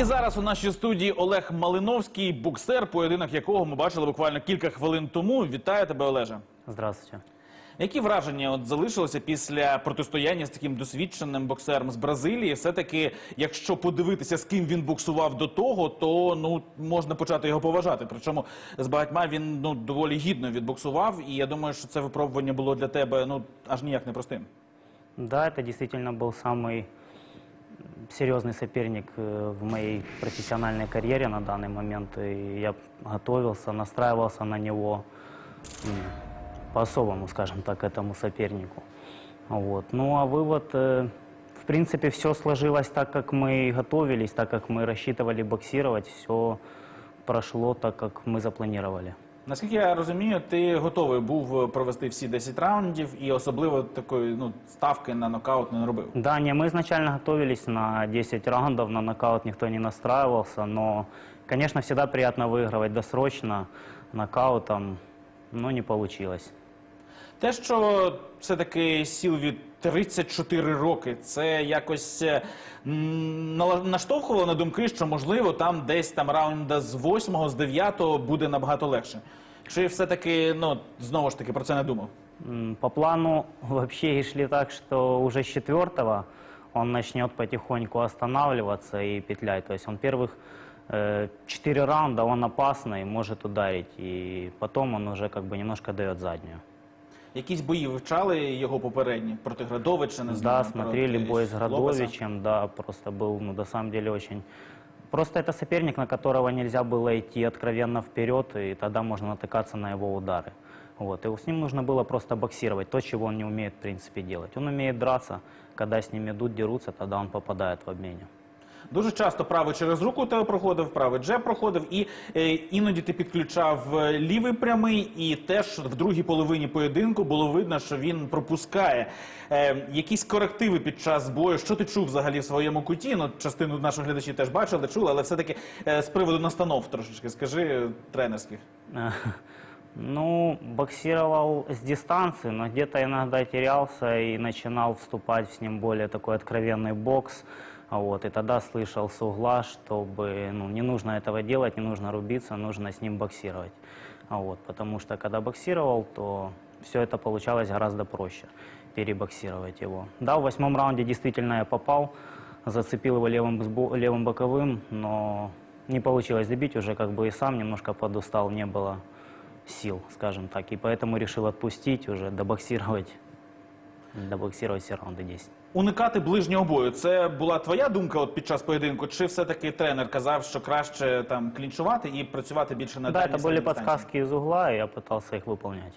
І зараз у нашій студії Олег Малиновський, боксер, поєдинок якого ми бачили буквально кілька хвилин тому. Вітаю тебе, Олеже. Здравствуйте. Які враження от залишилося після протистояння з таким досвідченим боксером з Бразилії? Все-таки, якщо подивитися, з ким він боксував до того, то ну можна почати його поважати. Причому з багатьма він ну доволі гідно відбоксував, і я думаю, що це випробування було для тебе ну аж ніяк непростим. Да, это действительно был самый серьезный соперник э, в моей профессиональной карьере на данный момент. И я готовился, настраивался на него по-особому, скажем так, этому сопернику. Вот. Ну а вывод, э, в принципе, все сложилось так, как мы готовились, так как мы рассчитывали боксировать, все прошло так, как мы запланировали. Наскільки я розумію, ти готовий був провести всі 10 раундів, і особливо такої ну ставки на нокаут не робив. Да, не, мы изначально готовились на 10 раундов, на нокаут никто не настраивался, но, конечно, всегда приятно выигрывать досрочно нокаутом, но не получилось. Те, що все-таки сіл від 34 роки, це якось е, м, нала- наштовхувало на думки, що можливо там десь там раунда з 8 з 9 буде набагато легше. Чи все-таки, ну знову ж таки про це не думав? М, По плану вообще и шли так, что уже с четвертого он начнет потихоньку останавливаться и петлять. То есть он первых э, четыре раунда, он опасный, может ударить, и потом он уже как бы немножко дает заднюю. Якісь бої вивчали його попередні проти Градовича, не знаю. Да, смотрели проти бой с Лопеса? Градовичем, да, просто был, ну, на самом деле, очень... Просто это соперник, на которого нельзя было идти откровенно вперед, и тогда можно натыкаться на его удары. Вот. И с ним нужно было просто боксировать, то, чего он не умеет, в принципе, делать. Он умеет драться, когда с ним идут, дерутся, тогда он попадает в обмене. Дуже часто правий через руку тебе проходив, правий джеб проходив, і е, іноді ти підключав е, лівий прямий, і теж в другій половині поєдинку було видно, що він пропускає. Е, якісь корективи під час бою. Що ти чув взагалі в своєму куті? Ну, частину наших глядачів теж бачили, чули, але все-таки е, з приводу настанов трошечки скажи е, тренерських. Ну, боксировал с дистанции, но где-то иногда терялся и начинал вступать с ним более такой откровенный бокс. А Вот, и тогда слышал с угла, чтобы ну, не нужно этого делать, не нужно рубиться, нужно с ним боксировать. А Вот, потому что когда боксировал, то все это получалось гораздо проще, перебоксировать его. Да, в восьмом раунде действительно я попал, зацепил его левым, левым боковым, но не получилось добить, уже как бы и сам немножко подустал, не было сил, скажем так. И поэтому решил отпустить уже, добоксировать, добоксировать все раунды 10. Уникати ближнього бою. Це була твоя думка от під час поєдинку? Чи все-таки тренер казав, що краще там клінчувати і працювати більше на да, дальній это были середній дистанції? подсказки из угла, и я пытался их выполнять.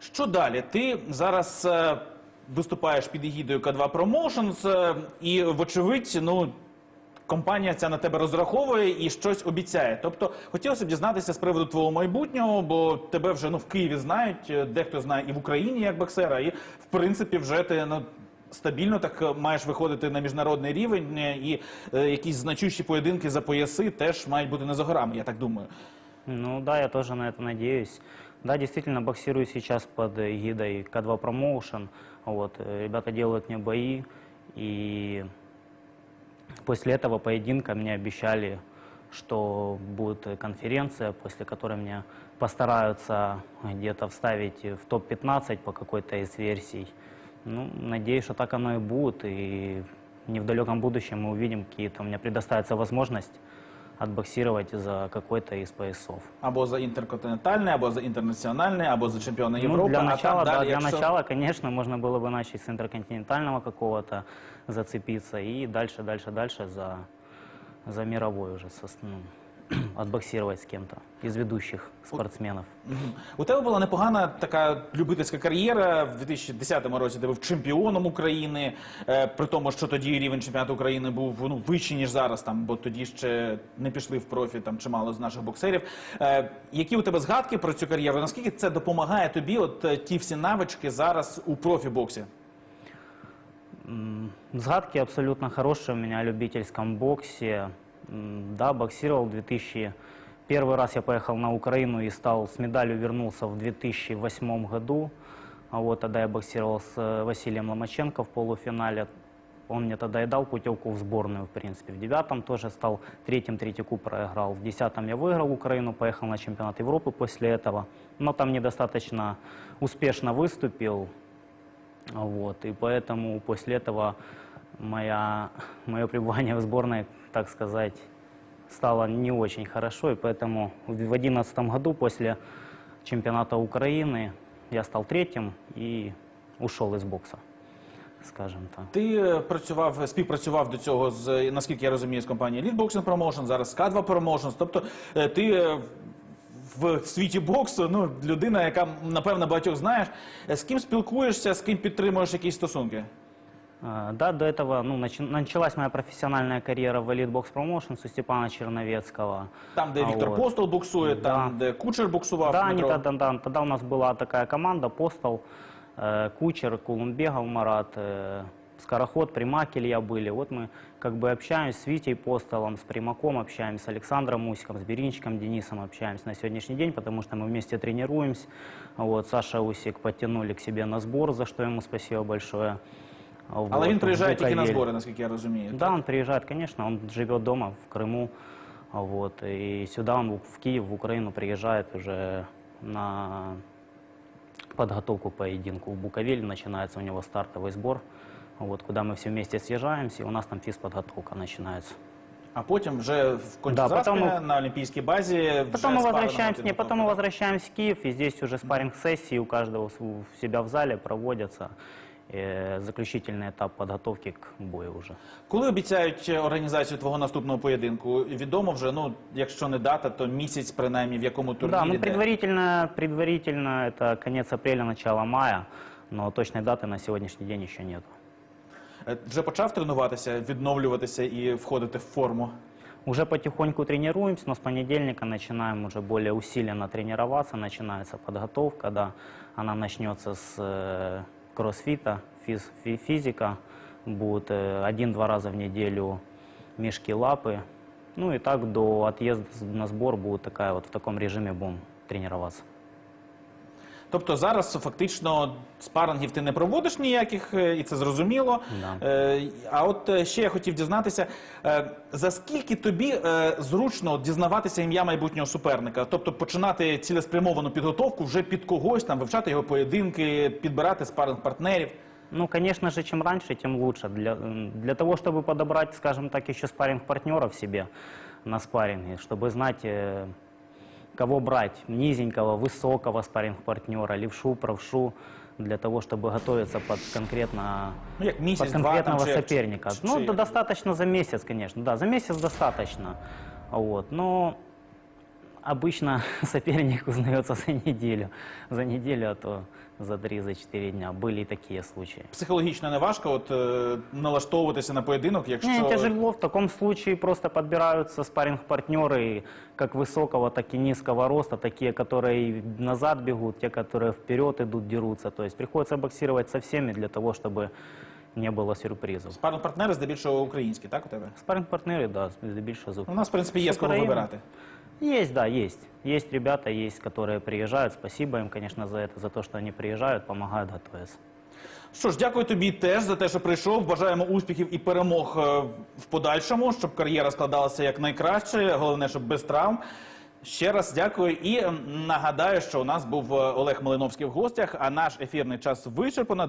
Що далі? Ти зараз е, виступаєш під егідою К2 Promotions, е, і, вочевидь, ну. Компанія ця на тебе розраховує і щось обіцяє. Тобто хотілося б дізнатися з приводу твого майбутнього, бо тебе вже ну в Києві знають, е, дехто знає і в Україні як боксера, і в принципі вже ти ну стабільно так е, маєш виходити на міжнародний рівень, е, і е, якісь значущі поєдинки за пояси теж мають бути не за горами, я так думаю. Ну да, я тоже на это надеюсь. Да, действительно, боксирую сейчас под эгидой К2 Promotion. Вот, э, ребята делают мне бои, и после этого поединка мне обещали, что будет конференция, после которой мне постараются где-то вставить в топ-15 по какой-то из версий. Ну, надеюсь, что так оно и будет, и не в далеком будущем мы увидим какие-то, мне предоставится возможность отбоксировать за какой-то из поясов. Або за интерконтинентальный, або за интернациональный, або за чемпіона Ну, Європи. для а начала, там да, для якщо... начала, конечно, можно было бы начать с интерконтинентального какого-то зацепиться и дальше, дальше, дальше за, за мировой уже со- ну, отбоксировать с кем-то из ведущих спортсменов. У тебе була непогана така любительська кар'єра в 2010 році. Ти був чемпіоном України, е, при тому, що тоді рівень чемпіонату України був ну вищий ніж зараз. Там, бо тоді ще не пішли в профі там чимало з наших боксерів. Е, які у тебе згадки про цю кар'єру? Наскільки це допомагає тобі? От е, ті всі навички зараз у профі-боксі? М, Сгадки абсолютно хорошие у меня о любительском боксе. Да, боксировал в 2000... Первый раз я поехал на Украину и стал с медалью вернулся в 2008 году. А вот тогда я боксировал с э, Василием Ломаченко в полуфинале. Он мне тогда и дал путевку в сборную, в принципе. В девятом тоже стал третьим, третий куб проиграл. В десятом я выиграл Украину, поехал на чемпионат Европы после этого. Но там недостаточно успешно выступил. Вот, и поэтому после этого моя, мое пребывание в сборной, так сказать, стало не очень хорошо. И поэтому в 2011 году после чемпионата Украины я стал третьим и ушел из бокса, скажем так. Ти е, працював, співпрацював до цього з наскільки я розумію, з компанією Elite Boxing Promotion, зараз K2 Promotions. Тобто е, ти е, в світі боксу, ну людина, яка напевно багатьох знаєш. Е, З ким спілкуєшся, з ким підтримуєш якісь стосунки? А, Да, до этого ну, началась моя профессиональная карьера в Elite Box Promotions у Степана Черновецкого. Там, де А, Віктор от. Постол боксує, Да. там, де Кучер боксував. Да, они Дмитро. тогда, да, тогда у нас была такая команда, Постол, э, Кучер, Кулумбегов Марат, э, Скороход, Примак Илья были. Вот мы как бы общаемся с Витей Постолом, с Примаком общаемся, с Александром Мусиком, с Беринчиком Денисом общаемся на сегодняшний день, потому что мы вместе тренируемся. Вот, Саша Усик подтянули к себе на сбор, за что ему спасибо большое. Але Вот, він в приїжджає тільки на Буковель. збори, наскільки я розумію. Да, он приезжает, конечно, он живет дома в Крыму, вот, и сюда он в Киев, в Украину приезжает уже на подготовку к поединку. В Буковеле начинается у него стартовый сбор, вот, куда мы все вместе съезжаемся, и у нас там физподготовка начинается. А потім вже в Да, Кончазаспі потім ми- на Олімпійській базі. вже Потом мы спарринг возвращаемся, один не, проти потом мы одного. возвращаемся в Киев, и здесь уже спарринг-сессии у каждого с- у себя в зале проводятся. э, заключительный этап подготовки к бою уже. Коли обіцяють е, організацію твого наступного поєдинку? Відомо вже, ну, якщо не дата, то місяць, принаймні, в якому турнірі. Да, ну де? предварительно, предварительно это конец апреля, начало мая, но точной даты на сегодняшний день еще нет. Е, Вже почав тренуватися, відновлюватися і входити в форму. Уже потихоньку тренируемся, но с понедельника начинаем уже более усиленно тренироваться, начинается подготовка, да, она начнется с э, кроссфита, физ- фи- физика, будет э, один-два раза в неделю мешки лапы, ну и так до отъезда на сбор будет такая вот в таком режиме будем тренироваться. Тобто зараз фактично спарингів ти не проводиш ніяких, е, і це зрозуміло. Да. Е, А от е, ще я хотів дізнатися, е, за скільки тобі е, зручно дізнаватися ім'я майбутнього суперника? Тобто починати цілеспрямовану підготовку вже під когось, там вивчати його поєдинки, підбирати спаринг-партнерів. Ну, конечно же, чем раньше, тем лучше. Для, м, для того, чтобы подобрать, скажем так, еще спарринг-партнеров себе на спарринге, чтобы знать, э, кого брать, низенького, высокого спарринг-партнера, левшу, правшу, для того, чтобы готовиться под конкретно Ну, як под конкретного два там, соперника. чи- ну, чи- да, достаточно за месяц, конечно. Да, за месяц достаточно. Вот. Но обычно соперник узнается за неделю. За неделю, а то за три, за четыре дня. Были и такие случаи. Психологічно не важко от, е, налаштовуватися на поєдинок, якщо Не, тяжело. В таком случае просто подбираются спарринг-партнеры как высокого, так и низкого роста. Такие, которые и назад бегут, те, которые вперед идут, дерутся. То есть приходится боксировать со всеми для того, чтобы не было сюрпризов. спаринг-партнери здебільшого українські, так у тебе? Спарринг-партнеры, да, здебільшого з У нас, в принципі, є з кого України. вибирати. Есть, да, есть. Есть ребята, есть, которые приезжают. Спасибо им, конечно, за это, за то, что они приезжают, помогают готовиться. Що ж, дякую тобі теж за те, що прийшов. Бажаємо успіхів і перемог е, в подальшому, щоб кар'єра складалася якнайкраще. Головне, щоб без травм. Ще раз дякую і нагадаю, що у нас був е, Олег Малиновський в гостях, а наш ефірний час вичерпано.